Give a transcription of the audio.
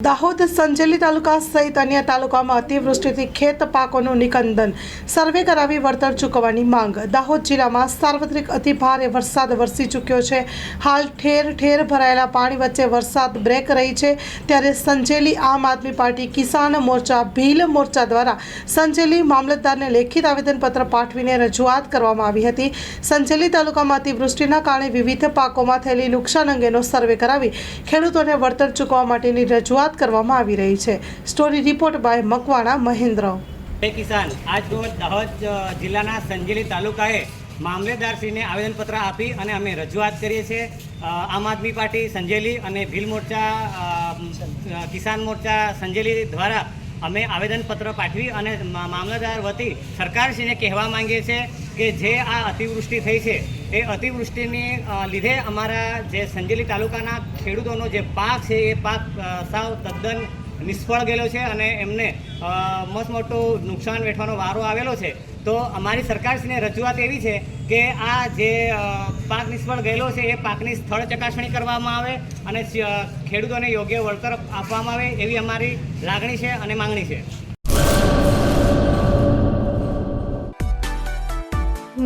દાહોદ સંજેલી તાલુકા સહિત અન્ય તાલુકામાં અતિવૃષ્ટિથી ખેત પાકોનું નિકંદન. સર્વે કરાવી વળતર ચૂકવવાની માંગ. દાહોદ જિલ્લામાં સાર્વત્રિક અતિભારે વરસાદ વરસી ચૂક્યો છે. હાલ ઠેર ઠેર ભરાયેલા પાણી વચ્ચે વરસાદ બ્રેક રહી છે. ત્યારે સંજેલી આમ આદમી પાર્ટી કિસાન મોરચા, ભીલ મોરચા દ્વારા સંજેલી મામલતદારને લેખિત આવેદનપત્ર પાઠવીને રજૂઆત કરવામાં આવી હતી. સંજેલી તાલુકામાં અતિવૃષ્ટિના કારણે વિવિધ પાકોમાં થયેલી નુકસાન અંગેનો સર્વે કરાવી ખેડૂતોને વળતર ચૂકવવા માટેની રજૂઆત કરવામાં આવી રહી છે. Story report by Makwana Mahendra. કિસાન, આજ રોજ દાહોદ જિલ્લાના સંજેલી તાલુકાએ મામલેદારશ્રીને આવેદનપત્ર આપી અને અમે રજૂઆત કરીએ છીએ. આમ આદમી પાર્ટી સંજેલી અને ભીલ મોરચા કિસાન મોરચા સંજેલી દ્વારા અમે આવેદનપત્ર પાઠવી અને મામલતદાર વતી સરકારશ્રીને કહેવા માંગીએ છીએ કે જે આ અતિવૃષ્ટિ થઈ છે, એ અતિવૃષ્ટિની લીધે અમારા જે સંજેલી તાલુકાના ખેડૂતોનો જે પાક છે, એ પાક સાવ તદ્દન નિષ્ફળ ગયેલો છે અને એમને મસ્ત મોટું નુકસાન વેઠવાનો વારો આવેલો છે. તો અમારી સરકારશ્રીને રજૂઆત એવી છે કે આ જે પાક નિષ્ફળ ગયેલો છે, એ પાકની સ્થળ ચકાસણી કરવામાં આવે અને ખેડૂતોને યોગ્ય વળતર આપવામાં આવે એવી અમારી લાગણી છે અને માંગણી છે.